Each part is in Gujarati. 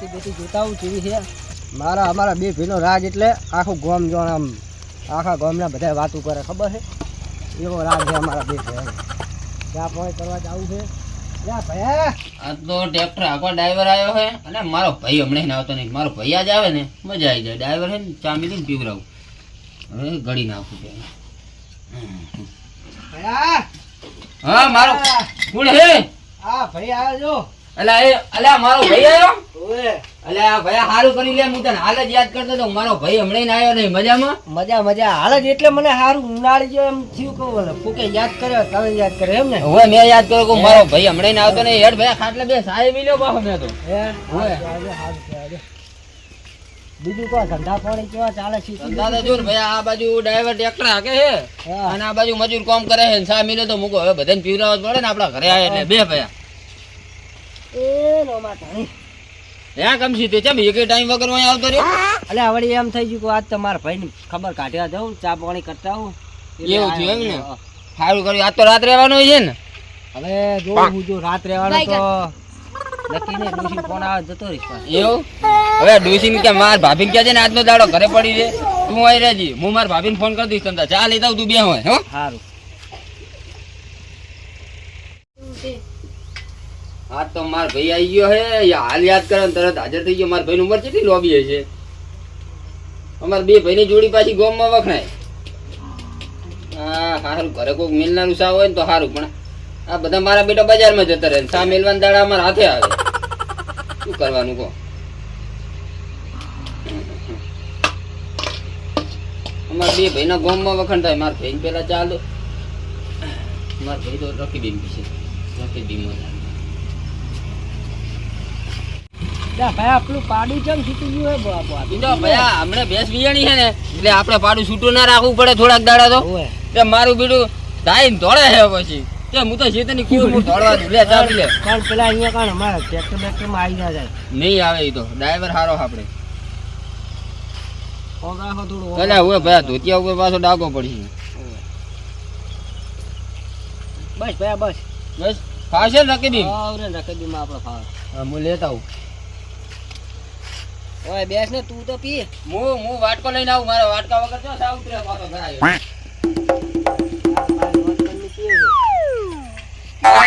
ખેતી બેતી જોતા હું કેવી છે. મારા અમારા બે ભીનો રાજ એટલે આખું ગામ જોણ આમ આખા ગામના બધા વાતો કરે ખબર છે? એવો રાજ છે અમારા બે ભાઈ ત્યાં પોઈ કરવા જવું છે. આ તો ટ્રેક્ટર આખો ડ્રાઈવર આવ્યો છે અને મારો ભાઈ હમણાં આવતો નહીં. મારો ભાઈ જ આવે ને મજા આવી જાય. ડ્રાઈવર છે ને ચા મિલી પીવડાવું. હવે ગળી નાખું હા મારો કોણ હે આ ભાઈ આવ્યો અલા એ અલા મારો ભાઈ આવ્યો ઓએ અલા ભાઈ હારું કરી લે હું તને હાલ જ યાદ કરતો તો મારો ભાઈ હમણાં ને આવ્યો નહીં મજામાં? મજા મજા. હાલ જ એટલે મને સારું ઉનાળી જો એમ થયું કહું બોલે ફૂકે યાદ કર્યો તમે યાદ કર્યો એમ ને? હવે મેં યાદ કર્યો કે મારો ભાઈ હમણાં ને આવતો નહીં. હેડ ભાઈ ખાટલે બે સાહેબ મિલ્યો મેં તો. ઓએ. હારું હારું હારું છે. બીજું કોઈ ધંધા પાણી કેવા ચાલે છે? જો ભાઈ આ બાજુ ડ્રાઈવર ટ્રેક્ટર હાકે છે. અને આ બાજુ મજૂર કામ કરે છે સા મિલે તો મૂકો. હવે બધાને પીવડાવવા પડે ને આપણા ઘરે આવે એટલે. બે ભયા એ નો માં ધણી. કમસી તે ચમ એક ટાઈમ વગર અહીં આવતો રહ્યો? અલે વળી એમ થઈ ગયું કે આજ તમારા ભાઈ ખબર કાઢ્યા જાઉં ચા પાણી કરતા એવું થયું એમ ને? સારું કર્યું. આજ તો રાત રહેવાનું છે ને? હવે જો હું. જો રાત રહેવાનું તો નક્કી ફોન આવે જતો રહીશ એવું? હવે ડોસી કે માર ભાભીને કહે છે ને? આજનો દાડો ઘરે પડી છે. તું અહીં રહેજી. હું માર ભાભીને ફોન કરી દઈશ તમને ચા લેતા તું બે હોય હો? સારું હા, તો માર ભાઈ આવી ગયો હે. હાલ યાદ કરે તરત હાજર થઈ ગયો. મારા ભાઈની ઉંમર કેટલી લોબી હશે? અમાર બે ભાઈની જોડી પાછી ગોમમાં વખણાય. હા સારું ઘરે કોઈક મિલનારું સા હોય ને તો સારું પણ આ બધા મારા બેટા બજારમાં જતા રહે સા મેલવાના દાડા અમારા હાથે આવે? શું કરવાનું કહો? અમારા બે ભાઈના ગોમમાં વખણ થાય મારા ભાઈને પેલા ચાલો મારા ભાઈ તો રખી બીમ છે. રખી બીમો જા ભાઈ આપણું પાડું ચમ છૂટી ગયું હે? બાપુ બીજો ભયા હમણાં ભેંસ વિયાણી છે ને એટલે આપણે પાડું છૂટું ના રાખવું પડે થોડાક દાડા તો. મારું બીડું ધાઈ ધોળે છે પછી. તે હું તો શેતની કુળ હું દોડવા દઉં. લે ચાવી લે. પણ પેલા અહીંયા કાણ અમારા ટ્રેક્ટર બેક્ટરમાં આવી ના જાય નહીં આવે એ તો. ડ્રાઈવર સારો આપણે. ફોન રાખો થોડું કલ્યા હોય ભયા ધોતિયા ઉપર પાછો ડાગો પડશે. બસ ભાઈ બસ. બસ. ફાશે ને રકી દી આવરે રકબીમાં આપણે ફાવે. હું લેતા આવું. ઓય બેસ ને તું તો પી. હું હું વાટકો લઈને આવું મારા વાટકા વગર જો સાવ ઉતરે પાછો ઘરે. આવ્યો.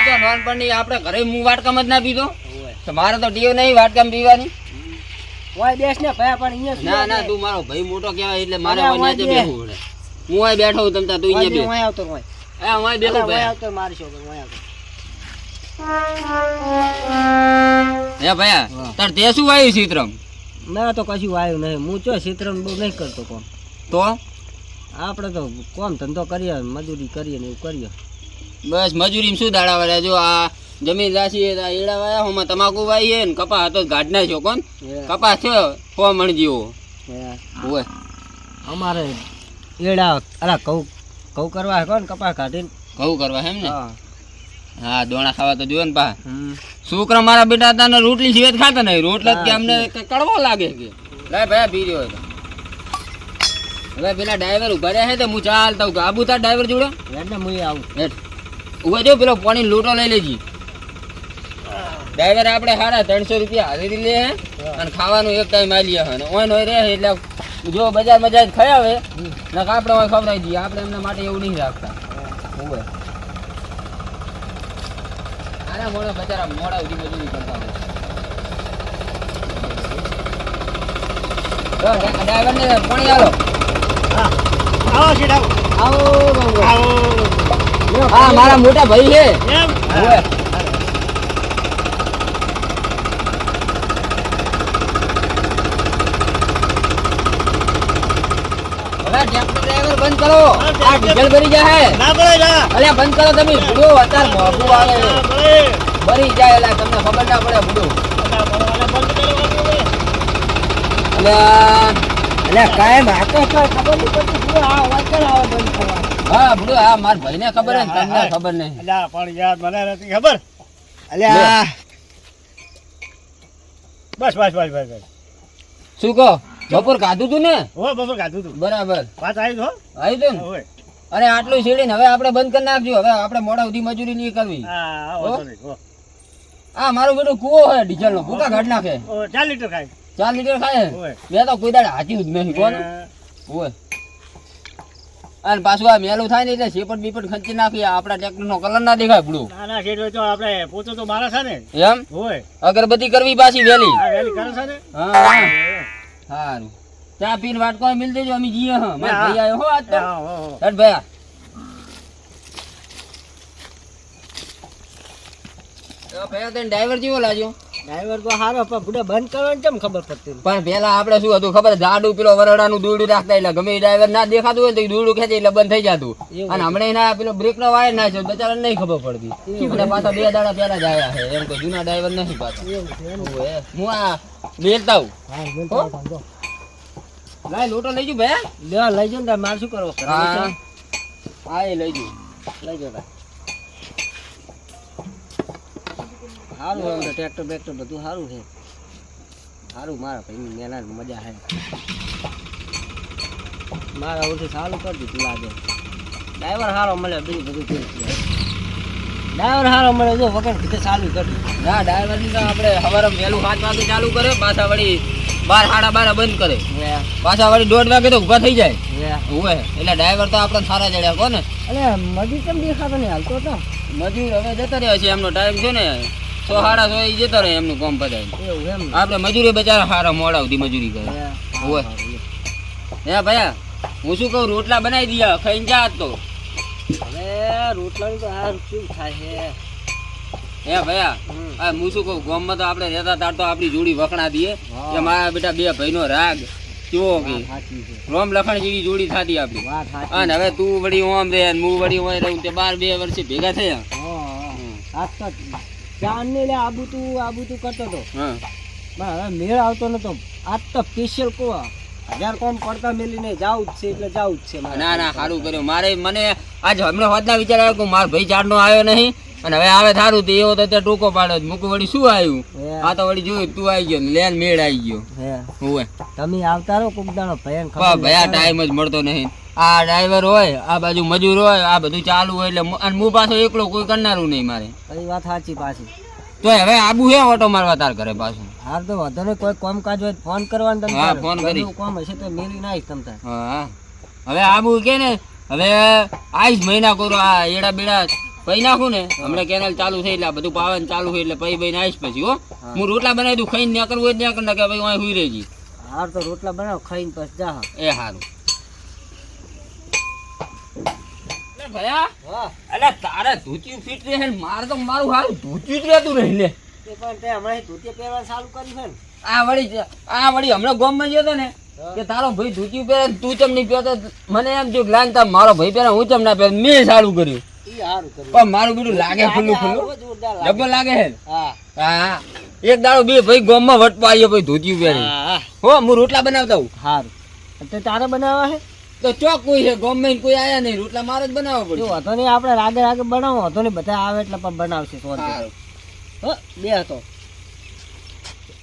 તો નાનપણની આપણે ઘરે હું વાટકામાં જ ના પીધો. મારે તો ટીઓ નહીં વાટકામાં પીવાની. ઓય બેસ ને ભાઈ પણ અહીંયા ના ના તું મારો ભાઈ મોટો કહેવાય એટલે મારે પડે. હું અહીં બેઠો હું તમતા તું અહીંયા બે, આવતો ઓય. એ હું અહીં બેઠો ભાઈ. આવતો મારી છોકરો ઓય આવતો એ ભાઈ હા. તાર તે શું આવ્યું ચિત્રમ ના તો કશું આવ્યું નહીં. હું ચો ક્ષેત્રમાં બહુ નહીં કરતો કોમ. તો? આપણે તો કોમ ધંધો કરીએ મજૂરી કરીએ ને એવું કરીએ. બસ મજૂરી શું દાડા વાળા જો આ જમીન રાશી એડા વાયા હોમાં તમાકુ વાઈ છે ને કપા હતો ગાઢના છો કોણ? કપા છે કો મણ જેવો હોય અમારે એડા અલા કઉ કઉ કરવા હે કોણ? કપાસ કાઢીને. કઉ કરવા એમ ને હા. હા દોણા ખાવા તો જોયો ને પા. છોકરા મારા બેટા હતા રોટલી સિવાય ખાતા નહીં. રોટલા કે અમને કડવો લાગે. કે લે ભાઈ પી રહ્યો હવે પેલા ડ્રાઈવર ઊભા રહ્યા છે તો હું ચાલતા હું આબુ તાર ડ્રાઈવર જોડે? એટલે હું આવું. હેઠ ઊભા જો પેલો પાણી લોટો લઈ લેજી. ડ્રાઈવર આપણે સાડા ત્રણસો રૂપિયા હારી લે અને ખાવાનું એક ટાઈમ આલી અને ઓય નોય રહે એટલે જો બજાર બજાર ખાઈ આવે ને આપણે ખવડાવી દઈએ. આપણે એમના માટે એવું નહીં રાખતા. આના મોડા બચારા મોડા સુધી મજૂરી કરતા હોય ડ્રાઈવર ને પાણી આલો. હા આવો સીટ આવો આવો. હા મારા મોટા ભાઈ છે. એમ? ડ્રાઈવર બંધ કરો. આ ડીઝલ ભરી જાય ના ભરાય ના. અલે બંધ કરો તમે. ભૂડો અત્યારે મોંઘું આવે. ભરી જાય એટલે તમને ખબર ના પડે ભૂડો. અલે અલે કાયમ હાથે તો ખબર નહીં પડતી શું આ અવાજ આવે બંધ કરવા હા ભૂડો હા મારા ભાઈને ખબર હે ને તમને ખબર નહીં. અલ્યા પણ યાર મને નથી ખબર. અલ્યા. બસ બસ બસ બસ બસ. શું કહો? બપોર ખાધું તું ને? હો બપોર ખાધું તું. બરાબર. વાત આવી તો આવી તું ને? અને આટલું સીડીને હવે આપણે બંધ કરી નાખજો. હવે આપણે મોડા સુધી મજૂરી નહીં કરવી. હા મારું બેટું કુવો હોય ડીઝલ નો ભૂકા કાઢ નાખે. ચાર લીટર ખાય. ચાર લીટર ખાય મેં તો કોઈ દાડે હાચી જ નહીં કોણ ઓય અને પાછું આ મેલું થાય ને એટલે શેપટ બીપટ ખંચી નાખીએ. આપણા ટ્રેક્ટર નો કલર ના દેખાય પડું ના ના શેઠ તો આપણે પોતો તો મારા છે ને. એમ? હોય. અગરબત્તી કરવી પાછી વેલી. વેલી કરે છે ને? હા. સારું ચા પીને વાટકો મિલ દેજો અમે જઈએ હા. મારા. ભાઈ આવ્યો હો આજ તો. હટ ભાઈ ભયા તને ડ્રાઈવર જેવો લાગ્યો? ડ્રાઈવર તો હારો પણ બુડા બંધ કરવાની કેમ ખબર પડતી પણ પેલા આપણે શું હતું ખબર જાડું પેલો વરડાનું દોરડું રાખતા એટલે ગમે ડ્રાઈવર ના દેખાતું હોય તો દોરડું ખેંચે એટલે બંધ થઈ જતું. અને હમણાં એના પેલો બ્રેક નો વાયર ના છે બચારા નહીં ખબર પડતી. અને પાછા બે દાડા પેલા જ આવ્યા છે. એમ કે જૂના ડ્રાઈવર નહીં પાછા. હું આ મેલતા હું. લાય લોટો લઈ જુ ભાઈ. લઈ જાઓ ને મારે શું કરવો? હા. એ લઈ જુ લઈ જાઓ તાર. સારું તો ટ્રેક્ટર બેક્ટર બધું સારું છે. સારું મારા ભાઈ મેના મજા છે. મારા ઓછું સારું કરી દીધું લાગે. ડ્રાઈવર સારો મળે બીજું બધું થઈ ગયું ડ્રાઈવર સારો મળે જો વગર કીધે ચાલુ કરી ના ડ્રાઈવરની આપણે સવારે વહેલું સાત વાગે ચાલુ કરે પાછા વળી બાર સાડા બાર બંધ કરે. પાછા વળી દોઢ વાગે તો ઊભા થઈ જાય. હોય એટલે ડ્રાઈવર તો આપણે સારા જડ્યા કોને? એટલે મજી કેમ દેખાતો નહીં હાલતો હતો મજૂર હવે જતા રહ્યા છે એમનો ટાઈમ છે ને. સો સાડા સો એ જતા રહે એમનું કામ એમ આપણે મજૂરી બચારા હારા મોડા સુધી મજૂરી કરે. હોય. હે ભયા હું શું કહું રોટલા બનાવી દીયા ખાઈને જા તો. હવે રોટલાનું તો આ શું થાય છે હે ભયા આ હું શું કહું ગામમાં તો આપણે રહેતા તાર તો આપણી જોડી વખણા દઈએ. કે મારા બેટા બે ભાઈનો રાગ કેવો કે? રોમ લખણ જેવી જોડી થતી આપણી. અને હવે તું વળી ઓમ રે હું વળી ઓમ રહું તે બાર બે વર્ષે ભેગા થયા. આજ તો આબુ તું આબુ તું. કરતો હતો હા હવે મેળ આવતો નતો. આજ તો સ્પેશિયલ કો હજાર કોમ પડતા મેલીને જાવું જ છે એટલે જાવું જ છે ના ના સારું કર્યું. મારે મને આજ હમણાં હોદના વિચાર આવ્યો કે મારો ભાઈ ચારનો આવ્યો નહીં. અને હવે આવે સારું તો એવો તો ત્યાં ટૂંકો પાડ્યો મૂકું વળી શું આવ્યું? આ તો વળી જોયું તું આવી ગયો લેન મેળ આવી ગયો. હે. હોય તમે આવતા રહો કોક દાડો. ભયા ટાઈમ જ મળતો નહીં. આ ડ્રાઈવર હોય આ બાજુ મજૂર હોય આ બધું ચાલુ હોય એટલે અને હું પાછો એકલો કોઈ કરનારું નહીં મારે. એ વાત સાચી પાછી. તો હવે આબુ હે ઓટો મારવા તાર ઘરે પાછું. હાર તો વધુ કોઈ કોઈ કામકાજ હોય ફોન કરવાનો તમે હા, ફોન કરી. કામ હશે તો મેલી નાખીશ તમ તારે. હા હવે આબુ કે ને હવે આઈશ મહિના કરો આ એડા બેડા પૈ નાખું ને. હમણાં કેનાલ ચાલુ થઈ એટલે આ બધું પાવન ચાલુ થઈ એટલે પૈ બઈને આવીશ પછી હો. હું. રોટલા બનાવી દઉં ખાઈને ત્યાં કરવું હોય ત્યાં કરી નાખે ભાઈ હું હુઈ રહેજી. હાર તો રોટલા બનાવ ખાઈને પછી જા એ સારું ભયા? અલે તારે ધોતિયું ફિટ રહે મારે તો મારું હારું ધોતિયું જ રહેતું રહે લે. તે પણ તે હમણાં ધોતિયું પહેરવાનું ચાલુ કર્યું છે ને. આ વળી આ વળી હમણાં ગોમમાં ગયો હતો ને કે તારો ભાઈ ધોતિયું પહેરે તું ચમ નહીં પહેરતો મને એમ થયું કે લાઈન તાર મારો ભાઈ પહેરે હું ચમ ના પહેરે મેં સારું કર્યું. પણ મારું બીડું લાગે ખુલ્લું ખુલ્લું. ડબ્બો લાગે. હે હા. હા. એક દાડો બે ભાઈ ગોમમાં વટપો આવ્યો ભાઈ ધોતિયું પહેરે હા હો. હું રોટલા બનાવતા હું હારું. તે તારે બનાવવા હે તો ચોક કોઈ છે ગામમાં કોઈ આયા નહીં રોટલા મારે જ બનાવવા પડે હતો નહીં આપણે રાગે રાગે બનાવો હતો નહીં બધા આવે એટલે પણ બનાવશે સો. બે હતો.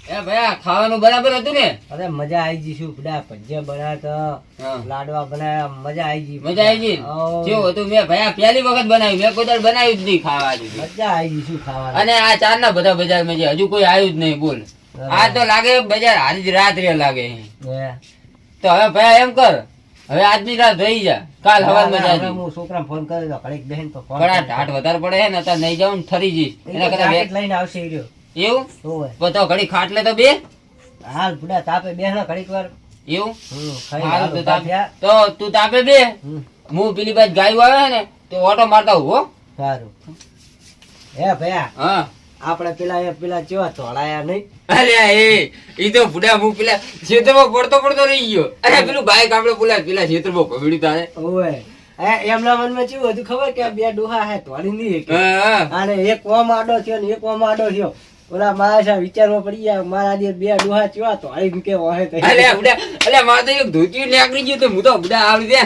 એ ભયા ખાવાનું બરાબર હતું ને? અરે મજા આવી ગઈ શું બધા ભજીયા બનાવ્યા લાડવા બનાવ્યા મજા આવી ગઈ. મજા આવી ગઈ? કેવું હતું? મેં ભયા પહેલી વખત બનાવ્યું મેં કોઈ દાડો બનાવ્યું જ નહીં ખાવા મજા આવી ગઈ શું ખાવા અને આ ચાર ના બધા બજારમાં હજુ કોઈ આવ્યું જ નહીં બોલ. આ તો લાગે બજાર હારી રાત રે લાગે તો હવે ભયા એમ કર. હવે આજની રાત રહી જા. કાલ હવારમાં જાજે. હું છોકરા ફોન કરી દો ઘડીક બેહીને તો ફોન પણ ઢાટ વધારે પડે ને નહીં જાઉં ને ઠરી જઈશ. એના કરતા જાકેટ લઈને આવશે રહ્યો. એવું? હોવે. તો ઘડી ખાટલે તો બે. હાલ બુડા તાપે બે ને ઘડીક વાર. એવું? હાલ તો તાપે તો તું તાપે બે. હું પેલી બાજુ ગાયું આવે ને તો ઓટો મારતા હું હો. સારું. હે ભયા. હા. આપણે પેલા એ પેલા કેવા ધોળાયા નહીં. અરે એ ઈ તો બુડા હું પેલા ખેતરમાં પડતો પડતો રહી ગયો. અરે પેલું બાઈક આપણે પેલા પેલા ખેતરમાં પકડ્યું તારે ઓવે. એમના મનમાં કેવું હતું ખબર કે બે ડોહા હે ધોળી નહીં. અને એક ઓમ આડો થયો ને એક ઓમ આડો થયો. ઓલા મારા વિચારમાં પડી ગયા મારા દે બે ડોહા ચેવા ધોળી મૂકે ઓહે તો અલે બુડા અલે મારે તો એક ધોતી નીકળી ગયું તો હું તો બુડા આવી દે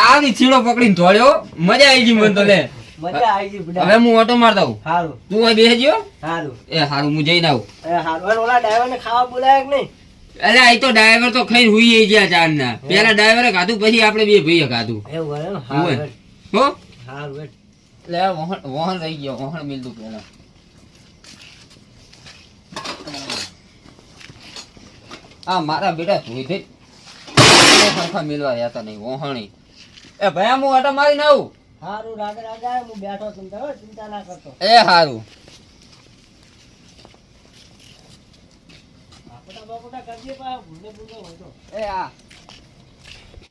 આવી છીડો પકડીને ધોળ્યો મજા આવી ગઈ મને તો લે. મજા હું. ઓટો મારતા હું સારું તું અહીં બેસી ગયો? એ સારું હું જઈને આવું. એ સારું ખાવા બોલાય નહીં? અરે આ તો ડ્રાઈવર તો ખાઈ હુઈ ગયા ચાર ના ડ્રાઈવરે ખાધું પછી આપણે બે ભાઈએ ખાધું. હો? લે વહણ વહણ રહી ગયો વહણ મિલતું પેલા. આ મારા બેટા ધોઈ ધોઈ. મિલવા રહ્યા હતા નહીં વહણી. એ ભયા હું આટા મારી ના આવું. સારું રાગ રાજા હું બેઠો ચિંતા હો, ચિંતા ના કરતો. એ સારું બાપુટા બાપુટા કરજે પા ભૂલે ભૂલે હોય તો. એ આ